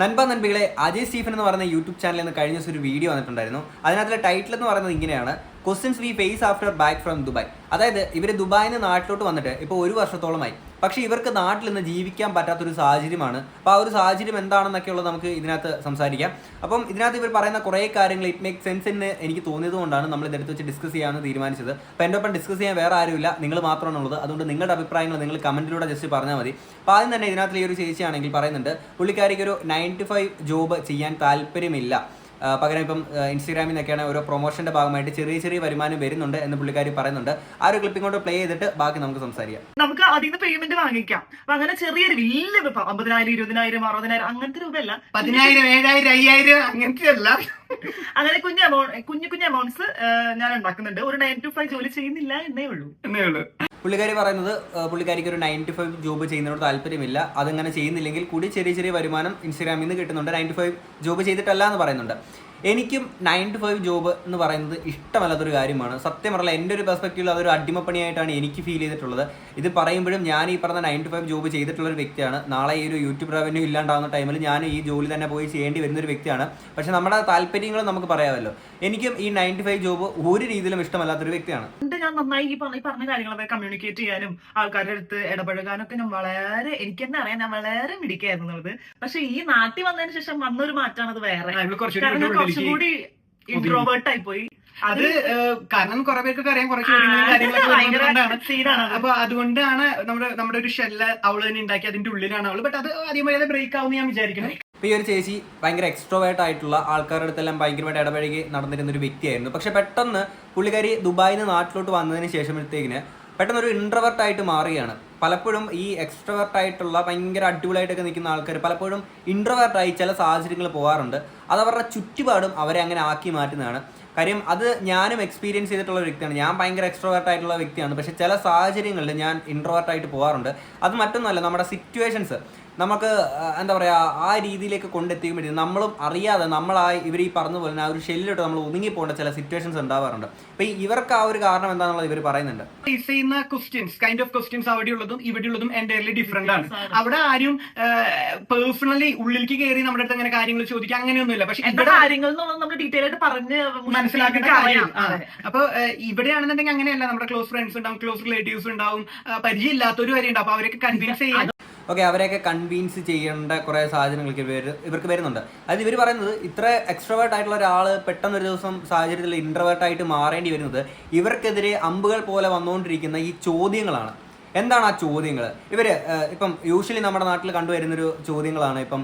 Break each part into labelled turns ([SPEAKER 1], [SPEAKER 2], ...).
[SPEAKER 1] നൻപ നൻപികളെ Ajay Stephen എന്ന് പറയുന്ന YouTube ചാനലിൽ നിന്ന് കഴിഞ്ഞ ദിവസം ഒരു വീഡിയോ വന്നിട്ടുണ്ടായിരുന്നു. അതിനകത്തിലെ ടൈറ്റിൽ എന്ന് പറയുന്നത് ഇങ്ങനെയാണ് questions we face after back from Dubai അതായത് ഇവർ ദുബായിൽ നിന്ന് നാട്ടിലോട്ട് വന്നിട്ട് ഇപ്പോൾ ഒരു വർഷത്തോളമായി. പക്ഷേ ഇവർക്ക് നാട്ടിൽ നിന്ന് ജീവിക്കാൻ പറ്റാത്തൊരു സാഹചര്യമാണ്. അപ്പോൾ ആ ഒരു സാഹചര്യം എന്താണെന്നൊക്കെ ഉള്ളത് നമുക്ക് ഇതിനകത്ത് സംസാരിക്കാം. അപ്പം ഇതിനകത്ത് ഇവർ പറയുന്ന കുറേ കാര്യങ്ങൾ ഇറ്റ് മേക്ക് സെൻസ് എന്ന് എനിക്ക് തോന്നിയത് കൊണ്ടാണ് നമ്മൾ ഇതെടുത്ത് വെച്ച് ഡിസ്കസ് ചെയ്യാമെന്ന് തീരുമാനിച്ചത്. അപ്പോൾ എന്റെ ഒപ്പം ഡിസ്കസ് ചെയ്യാൻ വേറെ ആരുമില്ല. നിങ്ങൾ മാത്രമാണ് ഉള്ളത് അതുകൊണ്ട് നിങ്ങളുടെ അഭിപ്രായങ്ങൾ നിങ്ങൾ കമന്റിലൂടെ ജസ്റ്റ് പറഞ്ഞാൽ മതി. അപ്പോൾ ആദ്യം തന്നെ ഇതിനകത്ത് ഈ ഒരു ചേച്ചിയാണെങ്കിൽ പറയുന്നുണ്ട് പുള്ളിക്കാരിക്ക് ഒരു നയൻ ടു ഫൈവ് ജോബ് ചെയ്യാൻ താല്പര്യമില്ല. പകരം ഇപ്പം ഇൻസ്റ്റാഗ്രാമിൽ നിന്നൊക്കെയാണ് ഓരോ പ്രൊമോഷന്റെ ഭാഗമായിട്ട് ചെറിയ ചെറിയ വരുമാനം വരുന്നുണ്ട് എന്ന് പുള്ളിക്കാരി പറയുന്നുണ്ട്. ആ ഒരു ക്ലിപ്പിംഗ് കൊണ്ട് പ്ലേ ചെയ്തിട്ട് ബാക്കി നമുക്ക് സംസാരിക്കാം.
[SPEAKER 2] നമുക്ക് അതിൽ നിന്ന് പേയ്മെന്റ് വാങ്ങിക്കാം. അങ്ങനെ ചെറിയൊരു വലിയ അമ്പതിനായിരം ഇരുപതിനായിരം അറുപതിനായിരം അങ്ങനത്തെ രൂപയല്ല.
[SPEAKER 3] പതിനായിരം ഏഴായിരം അയ്യായിരം അങ്ങനത്തെ അല്ല
[SPEAKER 2] അങ്ങനെ കുഞ്ഞു എമൗണ്ട് കുഞ്ഞു കുഞ്ഞു എമൗണ്ട്സ് ഞാൻ ഉണ്ടാക്കുന്നുണ്ട്. ഒരു നയൻ ടു ഫൈവ് ജോലി ചെയ്യുന്നില്ല എന്നേ ഉള്ളൂ.
[SPEAKER 3] എന്നേ ഉള്ളൂ.
[SPEAKER 1] പുള്ളിക്കാരി പറയുന്നത് പുള്ളിക്കാരിക്ക് ഒരു നയൻ ടു ഫൈവ് ജോബ് ചെയ്യുന്നതിനോട് താല്പര്യമില്ല. അതങ്ങനെ ചെയ്യുന്നില്ലെങ്കിൽ കൂടി ചെറിയ ചെറിയ വരുമാനം ഇൻസ്റ്റാഗ്രാമിൽ നിന്ന് കിട്ടുന്നുണ്ട്. നയൻ ടു ഫൈവ് ജോബ് ചെയ്തിട്ടല്ല എന്ന് പറയുന്നുണ്ട്. എനിക്കും നയൻ ടു ഫൈവ് ജോബ് എന്ന് പറയുന്നത് ഇഷ്ടമല്ലാത്തൊരു കാര്യമാണ്. സത്യം പറഞ്ഞാൽ എന്റെ ഒരു പെർസ്പെക്റ്റീവിൽ അതൊരു അടിമപ്പണിയായിട്ടാണ് എനിക്ക് ഫീൽ ചെയ്തിട്ടുള്ളത്. ഇത് പറയുമ്പോഴും ഞാൻ ഈ പറഞ്ഞ നയൻ ടു ഫൈവ് ജോബ് ചെയ്തിട്ടുള്ള ഒരു വ്യക്തിയാണ്. നാളെ ഈ ഒരു യൂട്യൂബ് റവന്യൂ ഇല്ലാണ്ടാവുന്ന ടൈമിൽ ഞാൻ ഈ ജോലി തന്നെ പോയി ചെയ്യേണ്ടി വരുന്ന ഒരു വ്യക്തിയാണ്. പക്ഷെ നമ്മുടെ താല്പര്യങ്ങൾ നമുക്ക് പറയാമല്ലോ. എനിക്കും ഈ നയൻ ടു ഫൈവ് ജോബ് ഒരു രീതിയിലും ഇഷ്ടമല്ലാത്തൊരു വ്യക്തിയാണ്.
[SPEAKER 2] ഞാൻ നന്നായി ഈ പറഞ്ഞ കാര്യങ്ങളൊക്കെ കമ്മ്യൂണിക്കേറ്റ് ചെയ്യാനും ആൾക്കാരുടെ അടുത്ത് ഇടപഴകാനൊക്കെ ഞാൻ വളരെ എനിക്ക് തന്നെ അറിയാം ഞാൻ വളരെ മിടിക്കായിരുന്നു പക്ഷെ ഈ നാട്ടിൽ വന്നതിന് ശേഷം വന്നൊരു മാറ്റമാണ് അത് വേറെ.
[SPEAKER 3] കുറച്ചുകൂടി
[SPEAKER 2] ഇൻട്രോവേർട്ട് ആയി പോയി.
[SPEAKER 3] അത് കാരണം കുറെ പേർക്കൊക്കെ അറിയാം കുറച്ച് കാര്യങ്ങളൊക്കെ. അപ്പൊ അതുകൊണ്ടാണ് നമ്മുടെ നമ്മുടെ ഒരു ഷെല്ല് അവൾ തന്നെ ഉണ്ടാക്കി അതിന്റെ ഉള്ളിലാണ് അവൾ. ബട്ട് അത് ആദ്യമായി ബ്രേക്ക് ആവുമെന്ന് ഞാൻ വിചാരിക്കണം
[SPEAKER 1] ഇപ്പൊ ഈ ഒരു ചേച്ചി ഭയങ്കര എക്സ്ട്രോവേർട്ട് ആയിട്ടുള്ള ആൾക്കാരുടെ അടുത്തെല്ലാം ഭയങ്കരമായിട്ട് ഇടപഴകി നടന്നിരുന്ന ഒരു വ്യക്തിയായിരുന്നു. പക്ഷെ പെട്ടെന്ന് പുള്ളിക്കാരി ദുബായിൽ നിന്ന് നാട്ടിലോട്ട് വന്നതിന് ശേഷമത്തേക്കിന് പെട്ടെന്ന് ഒരു ഇൻട്രവേർട്ട് ആയിട്ട് മാറുകയാണ്. പലപ്പോഴും ഈ എക്സ്ട്രവേർട്ട് ആയിട്ടുള്ള ഭയങ്കര അടിപൊളിയായിട്ടൊക്കെ നിൽക്കുന്ന ആൾക്കാർ പലപ്പോഴും ഇൻട്രവേർട്ടായി ചില സാഹചര്യങ്ങൾ പോകാറുണ്ട്. അത് അവരുടെ ചുറ്റുപാടും അവരെ അങ്ങനെ ആക്കി മാറ്റുന്നതാണ്. കാര്യം അത് ഞാനും എക്സ്പീരിയൻസ് ചെയ്തിട്ടുള്ള വ്യക്തിയാണ്. ഞാൻ ഭയങ്കര എക്സ്ട്രോവേർട്ട് ആയിട്ടുള്ള വ്യക്തിയാണ്. പക്ഷേ ചില സാഹചര്യങ്ങളിൽ ഞാൻ ഇൻട്രോവേർട്ട് ആയിട്ട് പോകാറുണ്ട്. അത് മറ്റൊന്നുമല്ല. നമ്മുടെ സിറ്റുവേഷൻസ് നമുക്ക് എന്താ പറയുക ആ രീതിയിലേക്ക് കൊണ്ടെത്തിക്കുമ്പോഴത്തേക്കും നമ്മളും അറിയാതെ നമ്മളാ ഇവർ ഈ പറഞ്ഞ പോലെ തന്നെ ആ ഒരു ഷെല്ലിലോട്ട് നമ്മൾ ഒതുങ്ങി പോകേണ്ട ചില സിറ്റുവേഷൻസ് ഉണ്ടാവാറുണ്ട്. അപ്പോൾ ഇവർക്ക് ആ ഒരു കാരണം എന്താണെന്നുള്ളത് ഇവർ പറയുന്നുണ്ട്.
[SPEAKER 3] ഫേസ് ചെയ്യുന്ന ക്വസ്റ്റ്യൻസ് കൈൻഡ് ഓഫ് ക്വസ്റ്റ്യൻസ് അവിടെയുള്ളതും ഇവിടെയുള്ളതും എന്റയർലി ഡിഫറെന്റ് ആണ്. അവിടെ ആരും പേഴ്സണലി ഉള്ളിലേക്ക് കയറി നമ്മുടെ അടുത്ത് അങ്ങനെ കാര്യങ്ങൾ ചോദിക്കുക അങ്ങനെയൊന്നുമില്ല. പക്ഷെ
[SPEAKER 2] എന്താ
[SPEAKER 3] ഇവിടെ
[SPEAKER 2] കാര്യങ്ങൾ നമ്മൾ ഡീറ്റെയിൽ ആയിട്ട് പറഞ്ഞ്
[SPEAKER 3] മനസ്സിലാക്കേണ്ട കാര്യം.
[SPEAKER 2] അതെ.
[SPEAKER 3] അപ്പൊ ഇവിടെയാണെന്നുണ്ടെങ്കിൽ അങ്ങനെയല്ല. നമ്മുടെ ക്ലോസ് ഫ്രണ്ട്സ് ഉണ്ടാവും ക്ലോസ് റിലേറ്റീവ്സ് ഉണ്ടാവും പരിചയമില്ലാത്തവരും വരെ ഉണ്ടാവും അപ്പൊ അവരൊക്കെ കൺവിൻസ് ചെയ്യാൻ
[SPEAKER 1] ഓക്കെ അവരെയൊക്കെ കൺവീൻസ് ചെയ്യേണ്ട കുറേ സാഹചര്യങ്ങൾക്ക് ഇവർ ഇവർക്ക് വരുന്നുണ്ട്. അത് ഇവർ പറയുന്നത് ഇത്ര എക്സ്ട്രവേർട്ട് ആയിട്ടുള്ള ഒരാൾ പെട്ടെന്ന് ഒരു ദിവസം സാഹചര്യത്തിൽ ഇൻട്രവേർട്ട് ആയിട്ട് മാറേണ്ടി വരുന്നത് ഇവർക്കെതിരെ അമ്പുകൾ പോലെ വന്നുകൊണ്ടിരിക്കുന്ന ഈ ചോദ്യങ്ങളാണ്. എന്താണ് ആ ചോദ്യങ്ങൾ ഇവർ ഇപ്പം യൂഷ്വലി നമ്മുടെ നാട്ടിൽ കണ്ടുവരുന്നൊരു ചോദ്യങ്ങളാണ് ഇപ്പം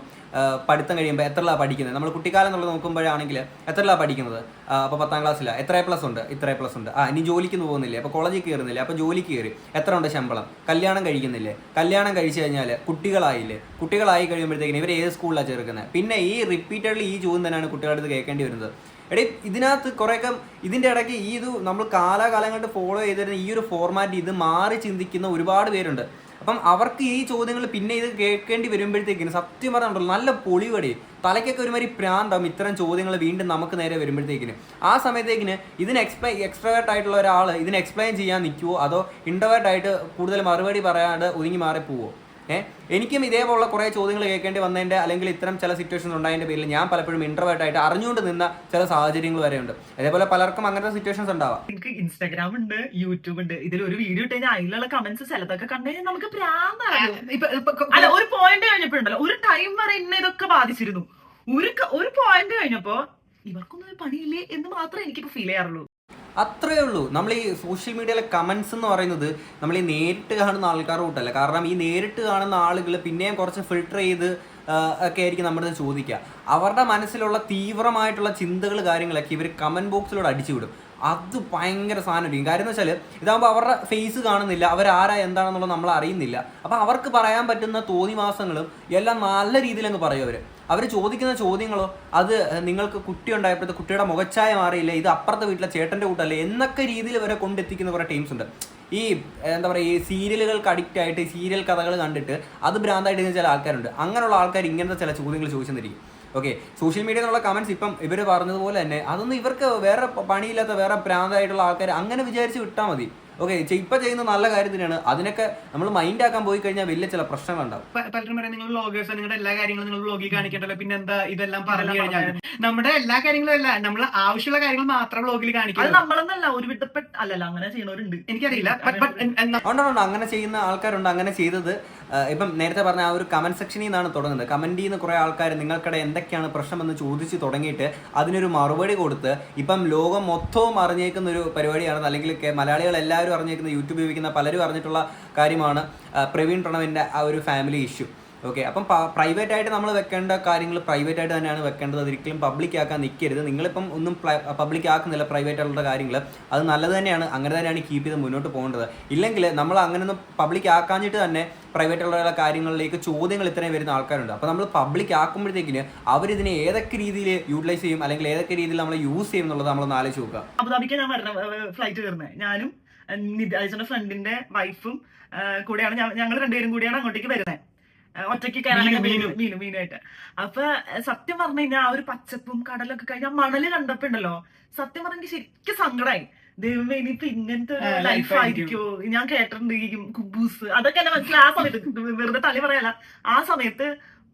[SPEAKER 1] പഠിത്തം കഴിയുമ്പോൾ എത്രലാ പഠിക്കുന്നത്? നമ്മൾ കുട്ടിക്കാലം എന്നുള്ളത് നോക്കുമ്പോഴാണെങ്കിൽ എത്രയാണ് പഠിക്കുന്നത്? അപ്പോൾ പത്താം ക്ലാസ്സിലാണ് എത്ര പ്ലസ് ഉണ്ട്? ഇത്ര പ്ലസ് ഉണ്ട്. ആ ഇനി ജോലിക്ക് പോകുന്നില്ലേ? അപ്പോൾ കോളേജിൽ കയറുന്നില്ലേ? അപ്പോൾ ജോലിക്ക് കയറി. എത്ര ഉണ്ട് ശമ്പളം? കല്യാണം കഴിക്കുന്നില്ലേ? കല്യാണം കഴിച്ചു കഴിഞ്ഞാൽ കുട്ടികളായില്ലേ? കുട്ടികളായി കഴിയുമ്പോഴത്തേക്കിന് ഇവർ ഏത് സ്കൂളിലാണ് ചേർക്കുന്നത് പിന്നെ ഈ റിപ്പീറ്റഡ്ലി ഈ ചോദ്യം തന്നെയാണ് കുട്ടികളുടെ കേൾക്കേണ്ടി വരുന്നത്. എടേ ഇതിനകത്ത് കുറേയൊക്കെ ഇതിന്റെ ഇടയ്ക്ക് ഈ ഇത് നമ്മൾ കാലാകാലങ്ങളായിട്ട് ഫോളോ ചെയ്തിരുന്ന ഈ ഒരു ഫോർമാറ്റ് ഇത് മാറി ചിന്തിക്കുന്ന ഒരുപാട് പേരുണ്ട്. അപ്പം അവർക്ക് ഈ ചോദ്യങ്ങൾ പിന്നെ ഇത് കേൾക്കേണ്ടി വരുമ്പോഴത്തേക്കിന് സത്യം പറഞ്ഞാൽ നല്ല പൊളിവടി. തലയ്ക്കൊക്കെ ഒരുമാതിരി പ്രാന്താവും ഇത്തരം ചോദ്യങ്ങൾ വീണ്ടും നമുക്ക് നേരെ വരുമ്പോഴത്തേക്കിന്. ആ സമയത്തേക്കിന് ഇതിന് എക്സ്പ്ലെയിൻ എക്സ്ട്രവേർട്ട് ആയിട്ടുള്ള ഒരാൾ ഇതിന് എക്സ്പ്ലെയിൻ ചെയ്യാൻ നിൽക്കുവോ? അതോ ഇൻട്രവേർട്ട് ആയിട്ട് കൂടുതൽ മറുപടി പറയാണ്ട് ഒതുങ്ങി മാറി പോവോ ഏഹ് എനിക്കും ഇതേപോലുള്ള കുറേ ചോദ്യങ്ങൾ കേൾക്കേണ്ടി വന്നതിന്റെ അല്ലെങ്കിൽ ഇത്തരം ചില സിറ്റുവേഷൻസ് ഉണ്ടായതിന്റെ പേരിൽ ഞാൻ പലപ്പോഴും ഇൻട്രവേർട്ട് ആയിട്ട് അറിഞ്ഞുകൊണ്ട് നിന്ന ചില സാഹചര്യങ്ങൾ വരെയുണ്ട്. അതേപോലെ പലർക്കും അങ്ങനത്തെ സിറ്റുവേഷൻസ് ഉണ്ടാവാം.
[SPEAKER 2] എനിക്ക് ഇൻസ്റ്റാഗ്രാം ഉണ്ട് യൂട്യൂബ് ഉണ്ട്. ഇതിൽ ഒരു വീഡിയോ ഇട്ട് കഴിഞ്ഞാൽ അതിലുള്ള കമന്റ്സ് ചിലതൊക്കെ കണ്ടു നമുക്ക് അല്ല ഒരു പോയിന്റ് കഴിഞ്ഞപ്പോഴുണ്ടല്ലോ. ഒരു ടൈം വരെ ഇന്ന ഇതൊക്കെ ബാധിച്ചിരുന്നു. ഒരു ഒരു പോയിന്റ് കഴിഞ്ഞപ്പോ ഇവർക്കൊന്നും പണിയില്ലേ എന്ന് മാത്രമേ എനിക്കിപ്പോ ഫീൽ ചെയ്യാറുള്ളൂ.
[SPEAKER 1] അത്രേ ഉള്ളൂ. നമ്മൾ ഈ സോഷ്യൽ മീഡിയയിലെ കമൻസ് എന്ന് പറയുന്നത് നമ്മൾ ഈ നേരിട്ട് കാണുന്ന ആൾക്കാർ കൂട്ടല്ല. കാരണം ഈ നേരിട്ട് കാണുന്ന ആളുകൾ പിന്നെയും കുറച്ച് ഫിൽട്ടർ ചെയ്ത് ഒക്കെ ആയിരിക്കും നമ്മുടെ ചോദിക്കുക അവരുടെ മനസ്സിലുള്ള തീവ്രമായിട്ടുള്ള ചിന്തകൾ കാര്യങ്ങളൊക്കെ ഇവർ കമന്റ് ബോക്സിലൂടെ അടിച്ചു വിടും. അത് ഭയങ്കര സാധനമായിരിക്കും. കാര്യം എന്ന് വെച്ചാൽ ഇതാകുമ്പോൾ അവരുടെ ഫേസ് കാണുന്നില്ല. അവരാരാ എന്താണെന്നുള്ളത് നമ്മൾ അറിയുന്നില്ല. അപ്പോൾ അവർക്ക് പറയാൻ പറ്റുന്ന തോന്നിവാസങ്ങളും എല്ലാം നല്ല രീതിയിലങ്ങ് പറയും അവർ അവർ ചോദിക്കുന്ന ചോദ്യങ്ങളോ അത് നിങ്ങൾക്ക് കുട്ടി ഉണ്ടായപ്പോഴത്തെ കുട്ടിയുടെ മുഖച്ഛായ മാറിയില്ല ഇത് അപ്പുറത്തെ വീട്ടിലെ ചേട്ടന്റെ കൂട്ടല്ലേ എന്നൊക്കെ രീതിയിൽ വരെ കൊണ്ടെത്തിക്കുന്ന കുറേ ടീംസ് ഉണ്ട്. ഈ എന്താ പറയുക ഈ സീരിയലുകൾക്ക് അഡിക്റ്റ് ആയിട്ട് സീരിയൽ കഥകൾ കണ്ടിട്ട് അത് ഭ്രാന്തായിട്ട് ചില ആൾക്കാരുണ്ട്. അങ്ങനെയുള്ള ആൾക്കാർ ഇങ്ങനത്തെ ചില ചോദ്യങ്ങൾ ചോദിച്ചെന്നിരിക്കും. ഓക്കെ സോഷ്യൽ മീഡിയ എന്നുള്ള കമൻസ് ഇപ്പം ഇവർ പറഞ്ഞതുപോലെ തന്നെ അതൊന്നും ഇവർക്ക് വേറെ പണിയില്ലാത്ത വേറെ ഭ്രാന്തായിട്ടുള്ള ആൾക്കാർ അങ്ങനെ വിചാരിച്ച് വിട്ടാൽ മതി. ഓക്കെ ഇപ്പൊ ചെയ്യുന്ന നല്ല കാര്യം തന്നെയാണ്. അതിനൊക്കെ നമ്മൾ മൈൻഡ് ആക്കാൻ പോയി കഴിഞ്ഞാൽ വലിയ ചില പ്രശ്നങ്ങളുണ്ടാവും
[SPEAKER 3] പലരും പറയാം നിങ്ങൾ വ്ളോഗേഴ്സ് നിങ്ങളുടെ എല്ലാ കാര്യങ്ങളും നിങ്ങൾ വ്ളോഗിൽ കാണിക്കണ്ടല്ലോ. പിന്നെ എന്താ ഇതെല്ലാം പറഞ്ഞു കഴിഞ്ഞാൽ നമ്മുടെ എല്ലാ കാര്യങ്ങളും അല്ല നമ്മൾ ആവശ്യമുള്ള കാര്യങ്ങൾ മാത്രം വ്ളോഗിൽ
[SPEAKER 2] അത്
[SPEAKER 3] കാണിക്കുന്നത്
[SPEAKER 2] നമ്മളെന്നല്ല ഒരു വിധപ്പെട്ട അല്ലല്ല അങ്ങനെ ചെയ്യണവരുണ്ട്.
[SPEAKER 3] എനിക്കറിയില്ല.
[SPEAKER 1] അതുകൊണ്ടാണ് അങ്ങനെ ചെയ്യുന്ന ആൾക്കാരുണ്ട് അങ്ങനെ ചെയ്തത്. ഇപ്പം നേരത്തെ പറഞ്ഞ ആ ഒരു കമന്റ് സെക്ഷനിൽ നിന്നാണ് തുടങ്ങുന്നത്. കമന്റ് ചെയ്യുന്ന കുറെ ആൾക്കാർ നിങ്ങൾക്കിടെ എന്തൊക്കെയാണ് പ്രശ്നം എന്ന് ചോദിച്ച് തുടങ്ങിയിട്ട് അതിനൊരു മറുപടി കൊടുത്ത് ഇപ്പം ലോകം മൊത്തവും അറിഞ്ഞേക്കുന്ന ഒരു പരിപാടിയാണ് അല്ലെങ്കിൽ മലയാളികൾ മലയാളികൾ എല്ലാവരും അറിഞ്ഞിരിക്കുന്ന യൂട്യൂബ് ഉപയോഗിക്കുന്ന പലരും അറിഞ്ഞിട്ടുള്ള കാര്യമാണ് പ്രവീൺ പ്രണവിന്റെ ആ ഒരു ഫാമിലി ഇഷ്യൂ ഓക്കെ അപ്പം പ്രൈവറ്റ് ആയിട്ട് നമ്മൾ വെക്കേണ്ട കാര്യങ്ങൾ പ്രൈവറ്റ് ആയിട്ട് തന്നെയാണ് വെക്കേണ്ടത്. ഒരിക്കലും പബ്ലിക് ആക്കാൻ നിൽക്കരുത് നിങ്ങളിപ്പം ഒന്നും പബ്ലിക് ആക്കുന്നില്ല പ്രൈവറ്റ് ആയിട്ടുള്ള കാര്യങ്ങൾ അത് നല്ലത് തന്നെയാണ്. അങ്ങനെ തന്നെയാണ് കീപ്പ് ചെയ്ത് മുന്നോട്ട് പോകേണ്ടത്. ഇല്ലെങ്കിൽ നമ്മൾ അങ്ങനെ ഒന്നും പബ്ലിക് ആക്കാഞ്ഞിട്ട് തന്നെ പ്രൈവറ്റ് ഉള്ള കാര്യങ്ങളിലേക്ക് ചോദ്യങ്ങൾ ഇത്രയും വരുന്ന ആൾക്കാരുണ്ട്. അപ്പോൾ നമ്മൾ പബ്ലിക് ആക്കുമ്പോഴത്തേക്കിന് അവരിതിനെ ഏതൊക്കെ രീതിയിൽ യൂട്ടിലൈസ് ചെയ്യും? അല്ലെങ്കിൽ ഏതൊക്കെ രീതിയിൽ നമ്മൾ യൂസ് ചെയ്യും എന്നുള്ളത് നമ്മൾ ആലോചിച്ച് നോക്കുക.
[SPEAKER 2] അബുദാബിക്ക് ഞാൻ ഫ്ലൈറ്റ് കയറുന്നത് ഞാനും നിതാജിന്റെ ഫ്രണ്ടിന്റെ വൈഫും കൂടെയാണ് ഞങ്ങൾ രണ്ടുപേരും കൂടിയാണ് അങ്ങോട്ടേക്ക് വരുന്നത് ഒറ്റയ്ക്ക് കയറാനൊക്കെ
[SPEAKER 3] മീനു, മീനു.
[SPEAKER 2] മീനു മീനായിട്ട് അപ്പൊ സത്യം പറഞ്ഞു കഴിഞ്ഞാൽ ആ ഒരു പച്ചപ്പും കടലൊക്കെ കഴിഞ്ഞ മണൽ കണ്ടപ്പോ ഉണ്ടല്ലോ സത്യം പറഞ്ഞ ശരിക്കും സങ്കടമായി ദൈവമേ ഇനിയിപ്പൊ ഇങ്ങനത്തെ ഒരു
[SPEAKER 3] ആ,
[SPEAKER 2] ലൈഫ് ആയിരിക്കോ. ഞാൻ കേട്ടിട്ടുണ്ട് ഈ കുബൂസ്. അതൊക്കെ എന്നെ മനസ്സിലായി ആ സമയത്ത് വെറുതെ തലി പറയല ആ സമയത്ത്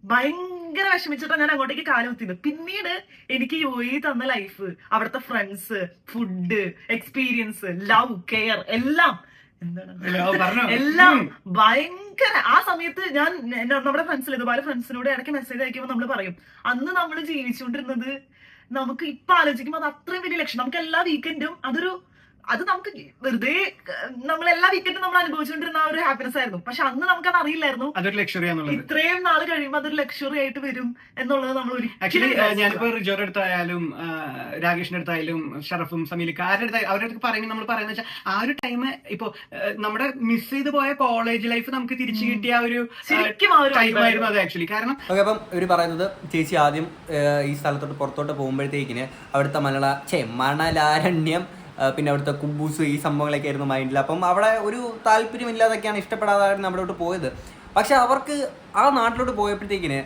[SPEAKER 2] ഭയങ്കര വിഷമിച്ചിട്ടാണ് ഞാൻ അങ്ങോട്ടേക്ക് കാലം എത്തിയത് പിന്നീട് എനിക്ക് യു എ തന്ന ലൈഫ് അവിടുത്തെ friends food experience love care എല്ലാം എന്താണ്? എല്ലാം ഭയങ്കര. ആ സമയത്ത് ഞാൻ നമ്മുടെ ഫ്രണ്ട്സിൽ ഇതുപോലെ ഫ്രണ്ട്സിനോട് ഇടയ്ക്ക് മെസ്സേജ് അയക്കുമ്പോൾ നമ്മൾ പറയും അന്ന് നമ്മൾ ജീവിച്ചുകൊണ്ടിരുന്നത് നമുക്ക് ഇപ്പൊ ആലോചിക്കുമ്പോൾ അത് അത്രയും വലിയ ലക്ഷ്യം. നമുക്ക് എല്ലാ വീക്കെൻഡും അതൊരു അത് നമുക്ക് വെറുതെ നമ്മൾ എല്ലാ വീക്കെൻഡും നമ്മൾ അനുഭവിച്ചുകൊണ്ടിരുന്ന ആ ഒരു ഹാപ്പിനെസ് ആയിരുന്നു. പക്ഷെ അന്ന് നമുക്ക് അത് അറിയില്ലായിരുന്നു.
[SPEAKER 3] അതൊരു ലക്ഷറി ആണെന്നുള്ളത്.
[SPEAKER 2] ഇത്രയും നാൾ കഴിയുമ്പോൾ അതൊരു ലക്ഷറി ആയിട്ട് വരും എന്നുള്ളത് നമ്മൾ
[SPEAKER 3] ആക്ച്വലി ഞാനിപ്പോ റിജോയുടെ അടുത്തായാലും രാകേഷിന്റെ അടുത്തായാലും ഷറഫും സമീലിക്ക് ആരുടെ അടുത്ത് അവരുടെ അടുത്ത് പറയുന്നത് നമ്മൾ പറയുന്നത് വെച്ചാൽ ആ ഒരു ടൈം ഇപ്പോ നമ്മുടെ മിസ് ചെയ്ത് പോയ കോളേജ് ലൈഫ് നമുക്ക് തിരിച്ചു കിട്ടിയ ആ ഒരു
[SPEAKER 2] ടൈമായിരുന്നു ഒരു
[SPEAKER 3] ടൈം ആയിരുന്നു അത് ആക്ച്വലി കാരണം
[SPEAKER 1] ഓക്കെ അപ്പം ഇവർ പറയുന്നത് ചേച്ചി ആദ്യം ഈ സ്ഥലത്തോട്ട് പുറത്തോട്ട് പോകുമ്പോഴത്തേക്കിന് അവിടുത്തെ മലയാള ചേ മണലാരണ്യം പിന്നെ അവിടുത്തെ കുബൂസ് ഈ സംഭവങ്ങളൊക്കെ ആയിരുന്നു മൈൻഡിൽ അപ്പം അവിടെ ഒരു താല്പര്യമില്ലാതൊക്കെയാണ് ഇഷ്ടപ്പെടാതായിരുന്നു അവിടോട്ട് പോയത്. പക്ഷെ അവർക്ക് ആ നാട്ടിലോട്ട് പോയപ്പോഴത്തേക്കിന്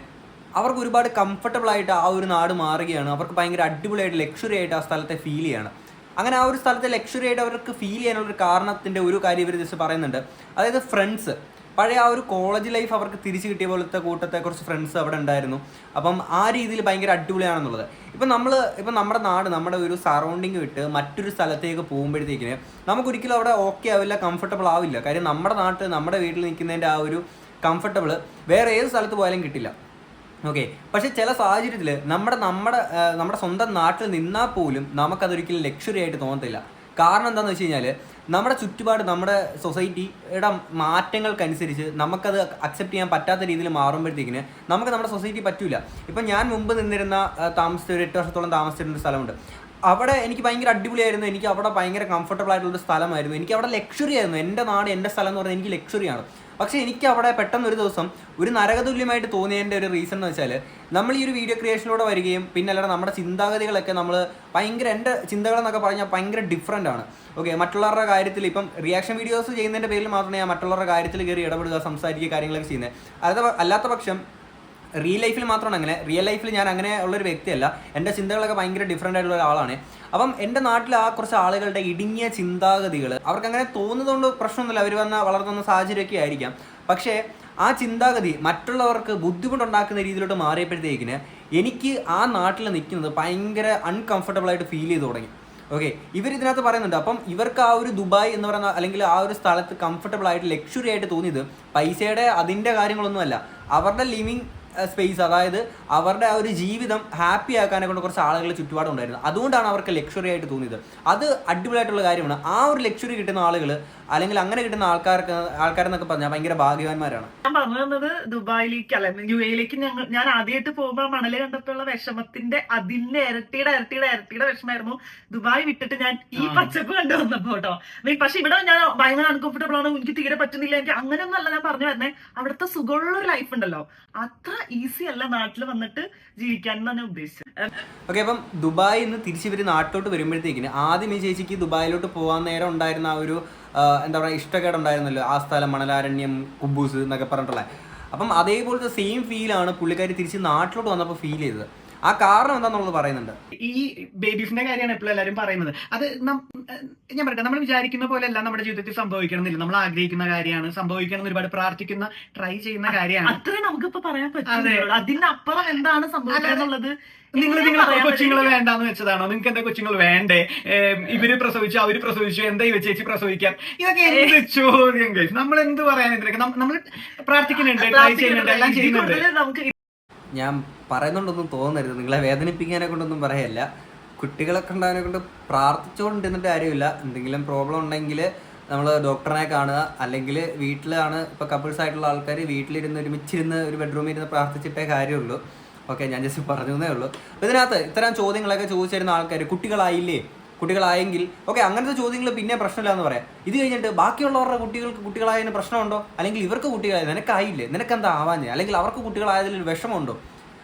[SPEAKER 1] അവർക്ക് ഒരുപാട് കംഫർട്ടബിൾ ആയിട്ട് ആ ഒരു നാട് മാറുകയാണ്. അവർക്ക് ഭയങ്കര അടിപൊളിയായിട്ട് ലക്ഷറി ആയിട്ട് ആ സ്ഥലത്തെ ഫീൽ ചെയ്യാണ്. അങ്ങനെ ആ ഒരു സ്ഥലത്തെ ലക്ഷറി ആയിട്ട് അവർക്ക് ഫീൽ ചെയ്യാനുള്ള ഒരു കാരണത്തിന്റെ ഒരു കാര്യം ഇവർ ജസ്റ്റ് പറയുന്നുണ്ട്. അതായത് ഫ്രണ്ട്സ് പഴയ ആ ഒരു കോളേജ് ലൈഫ് അവർക്ക് തിരിച്ചു കിട്ടിയ പോലത്തെ കൂട്ടത്തെ കുറച്ച് ഫ്രണ്ട്സ് അവിടെ ഉണ്ടായിരുന്നു. അപ്പം ആ രീതിയിൽ ഭയങ്കര അടിപൊളിയാണെന്നുള്ളത്. ഇപ്പം നമ്മൾ ഇപ്പം നമ്മുടെ നാട് നമ്മുടെ ഒരു സറൗണ്ടിങ് വിട്ട് മറ്റൊരു സ്ഥലത്തേക്ക് പോകുമ്പോഴത്തേക്കിന് നമുക്കൊരിക്കലും അവിടെ ഓക്കെ ആവില്ല കംഫർട്ടബിൾ ആവില്ല. കാര്യം നമ്മുടെ നാട്ടിൽ നമ്മുടെ വീട്ടിൽ നിൽക്കുന്നതിന്റെ ആ ഒരു കംഫർട്ടബിൾ വേറെ ഏത് സ്ഥലത്ത് പോയാലും കിട്ടില്ല. ഓക്കെ പക്ഷെ ചില സാഹചര്യത്തിൽ നമ്മുടെ നമ്മുടെ നമ്മുടെ സ്വന്തം നാട്ടിൽ നിന്നാൽ പോലും നമുക്കതൊരിക്കലും ലക്ഷറി ആയിട്ട് തോന്നത്തില്ല. കാരണം എന്താണെന്ന് വെച്ച് കഴിഞ്ഞാൽ നമ്മുടെ ചുറ്റുപാട് നമ്മുടെ സൊസൈറ്റിയുടെ മാറ്റങ്ങൾക്കനുസരിച്ച് നമുക്കത് അക്സെപ്റ്റ് ചെയ്യാൻ പറ്റാത്ത രീതിയിൽ മാറുമ്പോഴത്തേക്കിന് നമുക്ക് നമ്മുടെ സൊസൈറ്റി പറ്റില്ല ഇപ്പം ഞാൻ മുമ്പ് നിന്നിരുന്ന താമസിച്ച ഒരു എട്ട് വർഷത്തോളം താമസിച്ചിരുന്ന സ്ഥലമുണ്ട്. അവിടെ എനിക്ക് ഭയങ്കര അടിപൊളിയായിരുന്നു. എനിക്ക് അവിടെ ഭയങ്കര കംഫർട്ടബിൾ ആയിട്ടുള്ള ഒരു സ്ഥലമായിരുന്നു. എനിക്ക് അവിടെ ലക്ഷറി ആയിരുന്നു. എന്റെ നാട് എന്റെ സ്ഥലം എന്ന് പറഞ്ഞാൽ എനിക്ക് ലക്ഷറിയാണ് പക്ഷേ എനിക്ക് അവിടെ പെട്ടെന്ന് ഒരു ദിവസം ഒരു നരകതുല്യമായിട്ട് തോന്നിയതിന്റെ ഒരു റീസൺ എന്ന് വെച്ചാൽ നമ്മൾ ഈ ഒരു വീഡിയോ ക്രിയേഷനിലൂടെ വരികയും പിന്നെ അല്ലാതെ നമ്മുടെ ചിന്താഗതികളൊക്കെ നമ്മൾ ഭയങ്കര എന്റെ ചിന്തകളെന്നൊക്കെ പറഞ്ഞാൽ ഭയങ്കര ഡിഫറെന്റ് ആണ്. ഓക്കെ മറ്റുള്ളവരുടെ കാര്യത്തിൽ ഇപ്പം റിയാക്ഷൻ വീഡിയോസ് ചെയ്യുന്നതിന്റെ പേരിൽ മാത്രമേ ഞാൻ മറ്റുള്ളവരുടെ കാര്യത്തിൽ കയറി ഇടപെടുക സംസാരിക്കുക കാര്യങ്ങളൊക്കെ ചെയ്യുന്നത്. അല്ലാത്ത അല്ലാത്ത പക്ഷം റിയൽ ലൈഫിൽ മാത്രമാണ് അങ്ങനെ. റിയൽ ലൈഫിൽ ഞാൻ അങ്ങനെ ഉള്ളൊരു വ്യക്തിയല്ല. എന്റെ ചിന്തകളൊക്കെ ഭയങ്കര ഡിഫറെന്റ് ആയിട്ടുള്ള ഒരാളാണ്. അപ്പം എന്റെ നാട്ടിൽ ആ കുറച്ച് ആളുകളുടെ ഇടുങ്ങിയ ചിന്താഗതികൾ അവർക്ക് അങ്ങനെ തോന്നുന്നതുകൊണ്ട് പ്രശ്നമൊന്നുമില്ല. അവർ വന്ന വളർത്തുന്ന സാഹചര്യമൊക്കെ ആയിരിക്കാം. പക്ഷേ ആ ചിന്താഗതി മറ്റുള്ളവർക്ക് ബുദ്ധിമുട്ടുണ്ടാക്കുന്ന രീതിയിലോട്ട് മാറിയപ്പോഴത്തേക്കിന് എനിക്ക് ആ നാട്ടിൽ നിൽക്കുന്നത് ഭയങ്കര അൺകംഫർട്ടബിൾ ആയിട്ട് ഫീൽ ചെയ്ത് തുടങ്ങി. ഓക്കെ ഇവർ ഇതിനകത്ത് പറയുന്നുണ്ട്. അപ്പം ഇവർക്ക് ആ ഒരു ദുബായ് എന്ന് പറയുന്ന അല്ലെങ്കിൽ ആ ഒരു സ്ഥലത്ത് കംഫർട്ടബിൾ ആയിട്ട് ലക്ഷറി ആയിട്ട് തോന്നിയത് പൈസയുടെ അതിന്റെ കാര്യങ്ങളൊന്നുമല്ല. അവരുടെ ലിവിങ് സ്പേസ് അതായത് അവരുടെ ആ ഒരു ജീവിതം ഹാപ്പി ആക്കാനെ കൊണ്ട് കുറച്ച് ആളുകൾ ചുറ്റുപാടുണ്ടായിരുന്നു അതുകൊണ്ടാണ് അവർക്ക് ലക്ഷറി ആയിട്ട് തോന്നിയത്. അത് അടിപൊളിയായിട്ടുള്ള കാര്യമാണ്. ആ ഒരു ലക്ഷറി കിട്ടുന്ന ആളുകൾ അല്ലെങ്കിൽ അങ്ങനെ കിട്ടുന്ന ആൾക്കാർക്ക് ആൾക്കാരെന്നൊക്കെ പറഞ്ഞാൽ ഭയങ്കര ഭാഗ്യവാന്മാരാണ്.
[SPEAKER 2] ഞാൻ പറഞ്ഞു തന്നത് ദുബായിലേക്ക് അല്ല യു എയിലേക്ക് ഞങ്ങൾ ഞാൻ ആദ്യമായിട്ട് പോകുമ്പോൾ മണൽ കണ്ടപ്പോഴുള്ള വിഷമത്തിന്റെ അതിന്റെ ഇരട്ടിയുടെ ഇരട്ടിയുടെ ഇരട്ടിയുടെ വിഷമായിരുന്നു. ദുബായ് വിട്ടിട്ട് ഞാൻ ഈ പച്ചപ്പ് കണ്ടു വന്നപ്പോ കേട്ടോ പക്ഷെ ഇവിടെ ഞാൻ ഭയങ്കര അൺകംഫർട്ടബിൾ ആണ്. എനിക്ക് തീരെ പറ്റുന്നില്ല. എനിക്ക് അങ്ങനെയൊന്നും അല്ല ഞാൻ പറഞ്ഞു വരുന്നത് അവിടുത്തെ സുഖമുള്ള ഒരു ലൈഫ് ഉണ്ടല്ലോ. അത്ര ഈസി അല്ല നാട്ടിൽ വന്നിട്ട് ജീവിക്കാൻ തന്നെ ഉദ്ദേശിച്ചത്.
[SPEAKER 1] ഓക്കെ അപ്പം ദുബായിൽ നിന്ന് തിരിച്ച് ഇവർ നാട്ടിലോട്ട് വരുമ്പോഴത്തേക്കിന് ആദ്യം ഈ ചേച്ചിക്ക് ദുബായിലോട്ട് പോകാൻ നേരം ഉണ്ടായിരുന്ന ആ ഒരു എന്താ പറയുക ഇഷ്ടക്കേട് ഉണ്ടായിരുന്നല്ലോ ആ സ്ഥലം മണലാരണ്യം കുബൂസ് എന്നൊക്കെ പറഞ്ഞിട്ടുള്ള. അപ്പം അതേപോലത്തെ സെയിം ഫീലാണ് പുള്ളിക്കാരി തിരിച്ച് നാട്ടിലോട്ട് വന്നപ്പോൾ ഫീൽ ചെയ്തത്. ആ കാരണം എന്താണെന്നുള്ളത് പറയുന്നുണ്ട്.
[SPEAKER 3] ഈ ബേബീസിന്റെ കാര്യമാണ് എപ്പോഴും എല്ലാവരും പറയുന്നത്. അത് ഞാൻ പറയട്ടെ നമ്മൾ വിചാരിക്കുന്ന പോലെ അല്ല നമ്മുടെ ജീവിതത്തിൽ സംഭവിക്കണമെന്നില്ല. നമ്മൾ ആഗ്രഹിക്കുന്ന കാര്യമാണ് സംഭവിക്കണമെന്ന് ഒരുപാട് പ്രാർത്ഥിക്കുന്ന ട്രൈ ചെയ്യുന്ന കാര്യമാണ്.
[SPEAKER 2] അത്രേ നമുക്കിപ്പോ പറയാൻ
[SPEAKER 3] പറ്റില്ല
[SPEAKER 2] പറ്റും അതിനപ്പുറം എന്താണ് സംഭവിക്കാന്നുള്ളത്
[SPEAKER 3] നിങ്ങൾ
[SPEAKER 2] പറയാൻ
[SPEAKER 3] കൊച്ചുങ്ങൾ വേണ്ടെന്ന് വെച്ചതാണോ? നിങ്ങൾക്ക് എന്താ കൊച്ചുങ്ങൾ വേണ്ടേ? ഇവർ പ്രസവിച്ചു അവർ പ്രസവിച്ചു എന്താ ഇവ ചേച്ചി പ്രസവിക്കാം ഇതൊക്കെ എന്ത് ചോദ്യം കഴിച്ചു നമ്മൾ എന്ത് പറയാൻ ഇതിനൊക്കെ? നമ്മൾ പ്രാർത്ഥിക്കുന്നുണ്ട് ട്രൈ ചെയ്യുന്നുണ്ട് എല്ലാം ചെയ്യുന്നുണ്ട്.
[SPEAKER 2] നമുക്ക്
[SPEAKER 1] ഞാൻ പറയുന്നുണ്ടൊന്നും തോന്നരുത്. നിങ്ങളെ വേദനിപ്പിക്കാനെ കൊണ്ടൊന്നും പറയല്ല. കുട്ടികളൊക്കെ ഉണ്ടായതിനെ കൊണ്ട് പ്രാർത്ഥിച്ചുകൊണ്ടിരുന്നിട്ട് കാര്യമില്ല. എന്തെങ്കിലും പ്രോബ്ലം ഉണ്ടെങ്കിൽ നമ്മൾ ഡോക്ടറിനെ കാണുക. അല്ലെങ്കിൽ വീട്ടിലാണ് ഇപ്പോൾ കപ്പിൾസ് ആയിട്ടുള്ള ആൾക്കാർ വീട്ടിലിരുന്ന് ഒരുമിച്ചിരുന്ന് ഒരു ബെഡ്റൂമിൽ ഇരുന്ന് പ്രാർത്ഥിച്ചിട്ടേ കാര്യമുള്ളൂ. ഓക്കെ ഞാൻ ജസ്റ്റ് പറഞ്ഞു എന്നേ ഉള്ളൂ. അപ്പോൾ ഇതിനകത്ത് ഇത്തരം ചോദ്യങ്ങളൊക്കെ ചോദിച്ചിരുന്ന ആൾക്കാർ കുട്ടികളായില്ലേ? കുട്ടികളായെങ്കിൽ ഓക്കെ അങ്ങനത്തെ ചോദ്യങ്ങൾ പിന്നെ പ്രശ്നമില്ല എന്ന് പറയാം. ഇത് കഴിഞ്ഞിട്ട് ബാക്കിയുള്ളവരുടെ കുട്ടികൾക്ക് കുട്ടികളായതിന് പ്രശ്നമുണ്ടോ? അല്ലെങ്കിൽ ഇവർക്ക് കുട്ടികളായ നിനക്കായില്ലേ? നിനക്കെന്താ ആവാഞ്ഞ്? അല്ലെങ്കിൽ അവർക്ക് കുട്ടികളായതിൽ വിഷമമുണ്ടോ?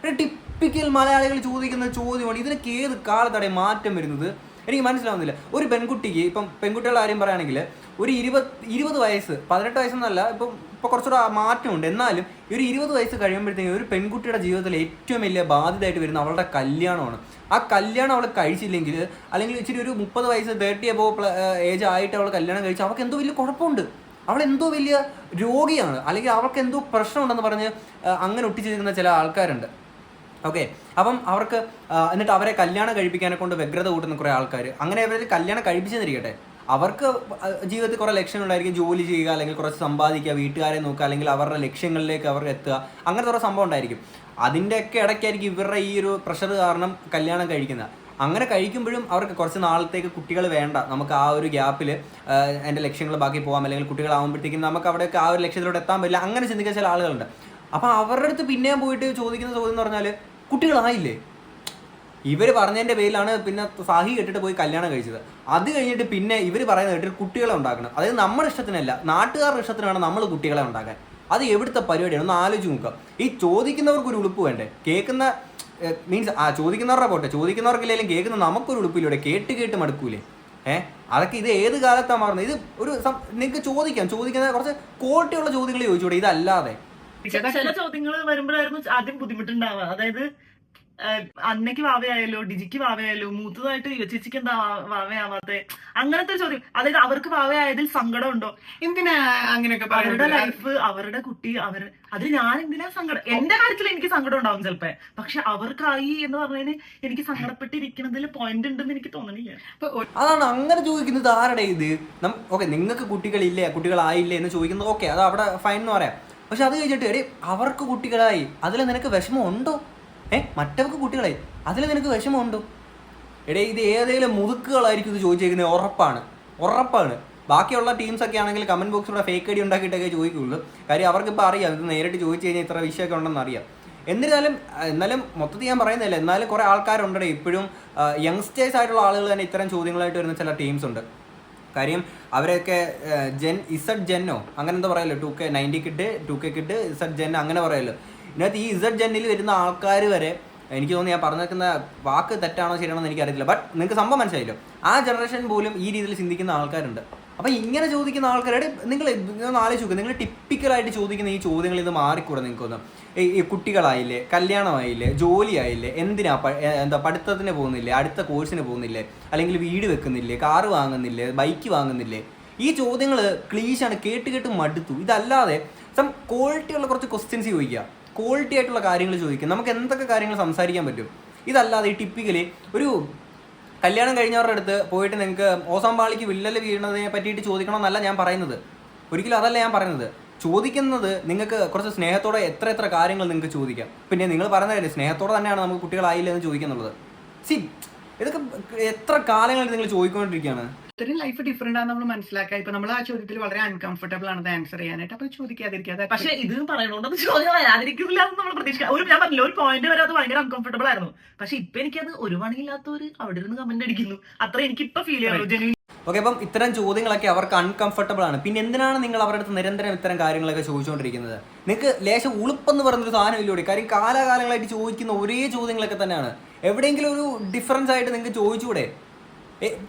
[SPEAKER 1] ഒരു ടിപ്പിക്കൽ മലയാളികൾ ചോദിക്കുന്ന ചോദ്യമാണ്. ഇതിനൊക്കെ ഏത് കാലത്താണ് മാറ്റം വരുന്നത്? എനിക്ക് മനസ്സിലാവുന്നില്ല. ഒരു പെൺകുട്ടിക്ക് ഇപ്പം പെൺകുട്ടികളുടെ കാര്യം പറയുകയാണെങ്കിൽ ഒരു ഇരുപത് ഇരുപത് വയസ്സ് പതിനെട്ട് വയസ്സെന്നല്ല ഇപ്പം ഇപ്പോൾ കുറച്ചുകൂടെ മാറ്റമുണ്ട്. എന്നാലും ഒരു ഇരുപത് വയസ്സ് കഴിയുമ്പോഴത്തേക്കും ഒരു പെൺകുട്ടിയുടെ ജീവിതത്തിൽ ഏറ്റവും വലിയ ബാധ്യതയായിട്ട് വരുന്ന അവളുടെ കല്യാണമാണ്. ആ കല്യാണം അവൾ കഴിച്ചില്ലെങ്കിൽ അല്ലെങ്കിൽ ഇച്ചിരി ഒരു മുപ്പത് വയസ്സ് തേർട്ടി അബോ ഏജ് ആയിട്ട് അവൾ കല്യാണം കഴിച്ചാൽ അവൾക്ക് എന്തോ വലിയ കുഴപ്പമുണ്ട്. അവൾ എന്തോ വലിയ രോഗിയാണ്. അല്ലെങ്കിൽ അവൾക്ക് എന്തോ പ്രശ്നമുണ്ടെന്ന് പറഞ്ഞ് അങ്ങനെ ഒട്ടിച്ചിരിക്കുന്ന ചില ആൾക്കാരുണ്ട്. ഓക്കെ. അപ്പം അവർക്ക് എന്നിട്ട് അവരെ കല്യാണം കഴിപ്പിക്കാനെ കൊണ്ട് വ്യഗ്രത കൂട്ടുന്ന കുറേ ആൾക്കാർ അങ്ങനെ അവരെ കല്യാണം കഴിപ്പിച്ചെന്നിരിക്കട്ടെ. അവർക്ക് ജീവിതത്തിൽ കുറേ ലക്ഷ്യങ്ങളുണ്ടായിരിക്കും. ജോലി ചെയ്യുക അല്ലെങ്കിൽ കുറച്ച് സമ്പാദിക്കുക വീട്ടുകാരെ നോക്കുക അല്ലെങ്കിൽ അവരുടെ ലക്ഷ്യങ്ങളിലേക്ക് അവർ എത്തുക. അങ്ങനത്തെ കുറേ സംഭവം ഉണ്ടായിരിക്കും. അതിന്റെയൊക്കെ ഇടയ്ക്കായിരിക്കും ഇവരുടെ ഈ ഒരു പ്രഷർ കാരണം കല്യാണം കഴിക്കുന്നത്. അങ്ങനെ കഴിക്കുമ്പോഴും അവർക്ക് കുറച്ച് നാളത്തേക്ക് കുട്ടികൾ വേണ്ട. നമുക്ക് ആ ഒരു ഗ്യാപ്പിൽ എന്റെ ലക്ഷ്യങ്ങൾ ബാക്കി പോകാം അല്ലെങ്കിൽ കുട്ടികളാകുമ്പോഴത്തേക്കും നമുക്ക് അവിടെയൊക്കെ ആ ഒരു ലക്ഷ്യത്തിലോട്ട് എത്താൻ പറ്റില്ല. അങ്ങനെ ചിന്തിക്കുന്ന ചില ആളുകളുണ്ട്. അപ്പോൾ അവരുടെ അടുത്ത് പിന്നെയും പോയിട്ട് ചോദിക്കുന്ന ചോദ്യം എന്ന് പറഞ്ഞാൽ കുട്ടികളായില്ലേ? ഇവർ പറഞ്ഞതിന്റെ പേരിലാണ് പിന്നെ സാഹി കെട്ടിട്ട് പോയി കല്യാണം കഴിച്ചത്. അത് കഴിഞ്ഞിട്ട് പിന്നെ ഇവർ പറയുന്ന കേട്ടിട്ട് കുട്ടികളെ ഉണ്ടാക്കണം. അതായത് നമ്മുടെ ഇഷ്ടത്തിനല്ല. നാട്ടുകാരുടെ ഇഷ്ടത്തിനാണ് നമ്മൾ കുട്ടികളെ ഉണ്ടാക്കാൻ. അത് എവിടുത്തെ പരിപാടിയാണ്? ഒന്ന് ആലോചിച്ച് നോക്കുക. ഈ ചോദിക്കുന്നവർക്ക് ഒരു ഉളുപ്പ് വേണ്ടേ? കേൾക്കുന്ന മീൻസ് ആ ചോദിക്കുന്നവരുടെ പോട്ടെ. ചോദിക്കുന്നവർക്കില്ലെങ്കിലും കേൾക്കുന്ന നമുക്കൊരു ഉളുപ്പിലൂടെ കേട്ട് കേട്ട് മടുക്കൂലേ? ഏഹ് അതൊക്കെ ഇത് ഏത് കാലത്താണ് മാറുന്നത്? ഇത് ഒരു നിങ്ങൾക്ക് ചോദിക്കാം. ചോദിക്കുന്ന കുറച്ച് കോട്ടിയുള്ള ചോദ്യങ്ങൾ ചോദിച്ചൂടെ. ഇതല്ലാതെ.
[SPEAKER 2] ചില ചോദ്യങ്ങൾ വരുമ്പോഴായിരുന്നു ആദ്യം ബുദ്ധിമുട്ടുണ്ടാവുക. അതായത് അന്നയ്ക്ക് വാവയായാലോ ഡിജിക്ക് വാവയായാലോ മൂത്തതായിട്ട് ചേച്ചിക്ക് എന്താ വാവയാവാത്തെ? അങ്ങനത്തെ ചോദ്യം. അതായത് അവർക്ക് വാവയായതിൽ സങ്കടമുണ്ടോ?
[SPEAKER 3] എന്തിനാ അങ്ങനെയൊക്കെ
[SPEAKER 2] അവരുടെ ലൈഫ് അവരുടെ കുട്ടി അവർ അത് ഞാൻ എന്തിനാ സങ്കടം? എന്റെ കാര്യത്തിൽ എനിക്ക് സങ്കടം ഉണ്ടാവും ചിലപ്പോ. പക്ഷെ അവർക്കായി എന്ന് പറഞ്ഞതിന് എനിക്ക് സങ്കടപ്പെട്ടിരിക്കുന്നതിൽ പോയിന്റ് ഉണ്ടെന്ന് എനിക്ക് തോന്നണില്ല.
[SPEAKER 1] അതാണ് അങ്ങനെ ചോദിക്കുന്നത് ആരുടെ ഇത്? ഓക്കെ നിങ്ങൾക്ക് കുട്ടികളില്ലേ കുട്ടികളായില്ലേ എന്ന് ചോദിക്കുന്നത് ഓക്കെ അത് അവിടെ ഫൈൻ എന്ന് പറയാം. പക്ഷെ അത് കഴിഞ്ഞിട്ട് അവർക്ക് കുട്ടികളായി. അതിൽ നിനക്ക് വിഷമം ഉണ്ടോ ഏ മറ്റവർക്ക് കുട്ടികളെ? അതിൽ നിനക്ക് വിഷമമുണ്ടോ? എടേ ഇത് ഏതെങ്കിലും മുതുക്കുകളായിരിക്കും ഇത് ചോദിച്ചേക്കുന്നത് ഉറപ്പാണ്. ഉറപ്പാണ്. ബാക്കിയുള്ള ടീംസ് ഒക്കെ ആണെങ്കിൽ കമന്റ് ബോക്സിലൂടെ ഫേക്ക് ഐഡി ഉണ്ടാക്കിയിട്ടൊക്കെ ചോദിക്കുള്ളൂ. കാര്യം അവർക്കിപ്പോൾ അറിയാം. ഇത് നേരിട്ട് ചോദിച്ചു കഴിഞ്ഞാൽ ഇത്ര വിഷയമൊക്കെ ഉണ്ടെന്ന് അറിയാം. എന്നിരുന്നാലും എന്നാലും മൊത്തത്തിൽ ഞാൻ പറയുന്നില്ല എന്നാലും കുറേ ആൾക്കാരുണ്ട് ഇപ്പോഴും യങ്സ്റ്റേഴ്സ് ആയിട്ടുള്ള ആളുകൾ തന്നെ ഇത്തരം ചോദ്യങ്ങളായിട്ട് വരുന്ന ചില ടീംസ് ഉണ്ട്. കാര്യം അവരൊക്കെ ജെൻ ഇസഡ് ജെന്നോ? അങ്ങനെ എന്താ പറയല്ലോ. Two K ninety kid two K kid Z gen അങ്ങനെ പറയല്ലോ. ഇതിനകത്ത് ഈ ഇസഡ് ജെന്നിൽ വരുന്ന ആൾക്കാർ വരെ എനിക്ക് തോന്നുന്നു ഞാൻ പറഞ്ഞേക്കുന്ന വാക്ക് തെറ്റാണോ ശരിയാണോ എന്ന് എനിക്കറിയില്ല ബട്ട് നിങ്ങൾക്ക് സംഭവം മനസ്സിലായില്ലോ? ആ ജനറേഷൻ പോലും ഈ രീതിയിൽ ചിന്തിക്കുന്ന ആൾക്കാരുണ്ട്. അപ്പം ഇങ്ങനെ ചോദിക്കുന്ന ആൾക്കാരുടെ നിങ്ങൾ ആലോചിച്ച് നോക്കുക നിങ്ങൾ ടിപ്പിക്കലായിട്ട് ചോദിക്കുന്ന ഈ ചോദ്യങ്ങളിൽ നിന്ന് മാറിക്കൂടെ നിങ്ങൾക്കൊന്ന് ഈ കുട്ടികളായില്ലേ? കല്യാണമായില്ലേ? ജോലിയായില്ലേ? എന്തിനാ എന്താ പഠിത്തത്തിന് പോകുന്നില്ലേ? അടുത്ത കോഴ്സിന് പോകുന്നില്ലേ? അല്ലെങ്കിൽ വീട് വെക്കുന്നില്ലേ? കാറ് വാങ്ങുന്നില്ലേ? ബൈക്ക് വാങ്ങുന്നില്ലേ? ഈ ചോദ്യങ്ങൾ ക്ലീശാണ് കേട്ട് കേട്ട് മടുത്തു. ഇതല്ലാതെ സം ക്വാളിറ്റിയുള്ള കുറച്ച് ക്വസ്റ്റ്യൻസ് ചോദിക്കുക. ക്വാളിറ്റി ആയിട്ടുള്ള കാര്യങ്ങൾ ചോദിക്കും. നമുക്ക് എന്തൊക്കെ കാര്യങ്ങൾ സംസാരിക്കാൻ പറ്റും? ഇതല്ലാതെ ഈ ടിപ്പിക്കലി ഒരു കല്യാണം കഴിഞ്ഞവരുടെ അടുത്ത് പോയിട്ട് നിങ്ങൾക്ക് ഓസാമ്പാളിക്ക് വില്ലല് വീഴുന്നതിനെ പറ്റിയിട്ട് ചോദിക്കണമെന്നല്ല ഞാൻ പറയുന്നത്. ഒരിക്കലും അതല്ല ഞാൻ പറയുന്നത്. ചോദിക്കുന്നത് നിങ്ങൾക്ക് കുറച്ച് സ്നേഹത്തോടെ എത്ര എത്ര കാര്യങ്ങൾ നിങ്ങൾക്ക് ചോദിക്കാം. പിന്നെ നിങ്ങൾ പറഞ്ഞതല്ലേ സ്നേഹത്തോടെ തന്നെയാണ് നമുക്ക് കുട്ടികളായില്ല എന്ന് ചോദിക്കുന്നുള്ളത്. സി ഇതൊക്കെ എത്ര കാലങ്ങൾ നിങ്ങൾ ചോദിക്കൊണ്ടിരിക്കുകയാണ്?
[SPEAKER 3] ഇത്രയും ലൈഫ് ഡിഫറെന്റ് ആണെന്ന് നമ്മൾ മനസ്സിലാക്കുക ഇപ്പൊ നമ്മൾ ആ ചോദ്യത്തിൽ വളരെ അൺകംഫർട്ടബിൾ ആണ് ആൻസർ ചെയ്യാനായിട്ട്. അപ്പൊ ചോദിക്കാതിരിക്കാതെ
[SPEAKER 2] പക്ഷെ ഇത് പറയണോണ്ട് ചോദ്യം വരാതിരിക്കില്ല എന്ന് നമ്മൾ പ്രതീക്ഷിക്കാം. ഒരു ഞാൻ പറഞ്ഞില്ല ഒരു പോയിന്റ് വരെ അത് ഭയങ്കര അൺകംഫർട്ടബിൾ ആയിരുന്നു. പക്ഷെ ഇപ്പൊ എനിക്കത് ഒരു പണിയില്ലാത്തവര് അവിടെ ഇരുന്ന് കമന്റ് അടിക്കുന്നു. അത്ര എനിക്ക് ഇപ്പൊ ഫീൽ ചെയ്യാറുള്ളൂ ജെന്യൂൻ
[SPEAKER 1] ഓക്കെ അപ്പം ഇത്തരം ചോദ്യങ്ങളൊക്കെ അവർക്ക് അൺകംഫർട്ടബിൾ ആണ്. പിന്നെ എന്തിനാണ് നിങ്ങൾ അവരുടെ അടുത്ത് നിരന്തരം ഇത്തരം കാര്യങ്ങളൊക്കെ ചോദിച്ചുകൊണ്ടിരിക്കുന്നത് നിങ്ങൾക്ക് ലേശം ഉളുപ്പെന്ന് പറഞ്ഞൊരു സാധനം ഇല്ലോടി കാര്യം കാലാകാലങ്ങളായിട്ട് ചോദിക്കുന്ന ഒരേ ചോദ്യങ്ങളൊക്കെ തന്നെയാണ്. എവിടെയെങ്കിലും ഒരു ഡിഫറൻസ് ആയിട്ട് നിങ്ങൾക്ക് ചോദിച്ചുകൂടെ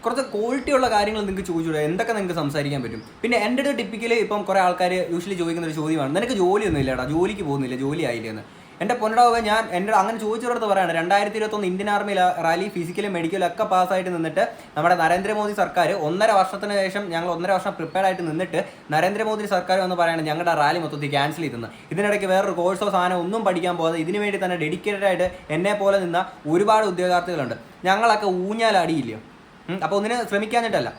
[SPEAKER 1] കുറച്ച് ക്വാളിറ്റി ഉള്ള കാര്യങ്ങൾ നിങ്ങൾക്ക് ചോദിച്ചുകൂടെ എന്തൊക്കെ നിങ്ങൾക്ക് സംസാരിക്കാൻ പറ്റും? പിന്നെ എന്റെ അടുത്ത് ടിപ്പിക്കലി ഇപ്പം കുറേ ആൾക്കാർ യൂഷ്വലി ചോദിക്കുന്ന ഒരു ചോദ്യമാണ്. നിനക്ക് ജോലിയൊന്നും ഇല്ലടാ ജോലിക്ക് പോകുന്നില്ല ജോലി ആയില്ലെന്ന്. എന്റെ പൊന്നടാവ് ഞാൻ എന്റെ അങ്ങനെ ചോദിച്ചിടത്ത് പറയാണ് രണ്ടായിരത്തി ഇരുപത്തൊന്ന് ഇന്ത്യൻ ആർമി റാലി ഫിസിക്കലും മെഡിക്കലും ഒക്കെ പാസ്സായിട്ട് നിന്നിട്ട് നമ്മുടെ നരേന്ദ്രമോദി സർക്കാർ ഒന്നര വർഷത്തിന് ശേഷം ഞങ്ങൾ ഒന്നര വർഷം പ്രിപ്പയർ ആയിട്ട് നിന്നിട്ട് നരേന്ദ്രമോദി സർക്കാർ എന്ന് പറയുന്നത് ഞങ്ങളുടെ റാലി മൊത്തത്തിൽ ക്യാൻസൽ ചെയ്തെന്ന്. ഇതിനിടയ്ക്ക് വേറൊരു കോഴ്സോ സാധനം ഒന്നും പഠിക്കാൻ പോകാതെ ഇതിനു വേണ്ടി തന്നെ ഡെഡിക്കേറ്റഡ് ആയിട്ട് എന്നെ പോലെ നിന്ന ഒരുപാട് ഉദ്യോഗാർത്ഥികളുണ്ട്. ഞങ്ങളൊക്കെ ഊഞ്ഞാലടിയില്ലയോ അപ്പോൾ ഒന്നിനെ ശ്രമിക്കാഞ്ഞിട്ടല്ല.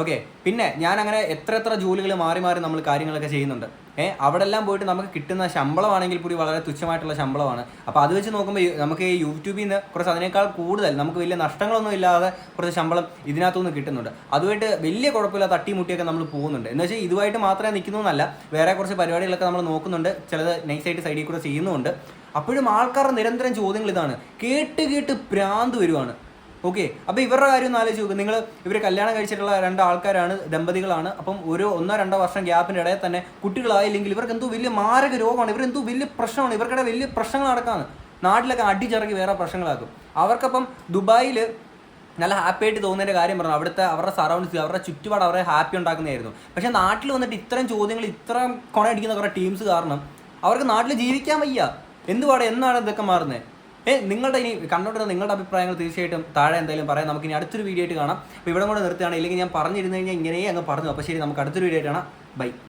[SPEAKER 1] ഓക്കെ പിന്നെ ഞാൻ അങ്ങനെ എത്ര എത്ര ജോലികൾ മാറി മാറി നമ്മൾ കാര്യങ്ങളൊക്കെ ചെയ്യുന്നുണ്ട്. ഏഹ് അവിടെ എല്ലാം പോയിട്ട് നമുക്ക് കിട്ടുന്ന ശമ്പളമാണെങ്കിൽ കൂടി വളരെ തുച്ഛമായിട്ടുള്ള ശമ്പളമാണ്. അപ്പോൾ അത് വെച്ച് നോക്കുമ്പോൾ നമുക്ക് ഈ യൂട്യൂബിൽ നിന്ന് കുറച്ച് അതിനേക്കാൾ കൂടുതൽ നമുക്ക് വലിയ നഷ്ടങ്ങളൊന്നും ഇല്ലാതെ കുറച്ച് ശമ്പളം ഇതിനകത്തുനിന്ന് കിട്ടുന്നുണ്ട്. അതുമായിട്ട് വലിയ കുഴപ്പമില്ല തട്ടിമുട്ടിയൊക്കെ നമ്മൾ പോകുന്നുണ്ട്. എന്ന് വെച്ചാൽ ഇതുമായിട്ട് മാത്രമേ നിൽക്കുന്നു എന്നല്ല വേറെ കുറച്ച് പരിപാടികളൊക്കെ നമ്മൾ നോക്കുന്നുണ്ട്. ചിലത് നൈസായിട്ട് സൈഡിൽ കൂടെ ചെയ്യുന്നുണ്ട് അപ്പോഴും ആൾക്കാരുടെ നിരന്തരം ചോദ്യങ്ങൾ ഇതാണ്. കേട്ട് കേട്ട് പ്രാന്ത് വരുവാണ്. ഓക്കെ അപ്പോൾ ഇവരുടെ കാര്യം ഒന്ന് ആലോചിച്ച് നോക്കുക നിങ്ങൾ ഇവർ കല്യാണം കഴിച്ചിട്ടുള്ള രണ്ട് ആൾക്കാരാണ് ദമ്പതികളാണ്. അപ്പം ഒരു ഒന്നോ രണ്ടോ വർഷം ഗ്യാപ്പിന്റെ ഇടയിൽ തന്നെ കുട്ടികളായില്ലെങ്കിൽ ഇവർക്ക് എന്തോ വലിയ മാരക രോഗമാണ് ഇവർ എന്തോ വലിയ പ്രശ്നമാണ് ഇവർക്കിടെ വലിയ പ്രശ്നങ്ങൾ നടക്കാണ്. നാട്ടിലൊക്കെ അടിച്ചിറക്കി വേറെ പ്രശ്നങ്ങളാക്കും. അവർക്കപ്പം ദുബായിൽ നല്ല ഹാപ്പി ആയിട്ട് തോന്നുന്നതിന്റെ കാര്യം പറഞ്ഞു. അവിടുത്തെ അവരുടെ സറൗണ്ട്സ് അവരുടെ ചുറ്റുപാട് അവരെ ഹാപ്പി ഉണ്ടാക്കുന്നതായിരുന്നു. പക്ഷേ നാട്ടിൽ വന്നിട്ട് ഇത്തരം ചോദ്യങ്ങൾ ഇത്രയും കൊണയടിക്കുന്ന കുറേ ടീംസ് കാരണം അവർക്ക് നാട്ടിൽ ജീവിക്കാൻ വയ്യ. എന്തുപാടെ എന്നാണ് ഇതൊക്കെ മാറുന്നത് ഏ നിങ്ങളുടെ ഇനി കണ്ടോണ്ടിരുന്ന നിങ്ങളുടെ അഭിപ്രായങ്ങൾ തീർച്ചയായിട്ടും താഴെ എന്തായാലും പറയാം. നമുക്ക് ഇനി അടുത്തൊരു വീഡിയോ ആയിട്ട് കാണാം. അപ്പോൾ ഇവിടെ കൂടെ നിർത്തുകയാണ്. ഇല്ലെങ്കിൽ ഞാൻ പറഞ്ഞിരുന്നു കഴിഞ്ഞാൽ ഇങ്ങനെയേ അങ്ങ് പറഞ്ഞു. അപ്പോൾ ശരി നമുക്ക് അടുത്തൊരു വീഡിയോ ആയിട്ട് കാണാം. ബൈ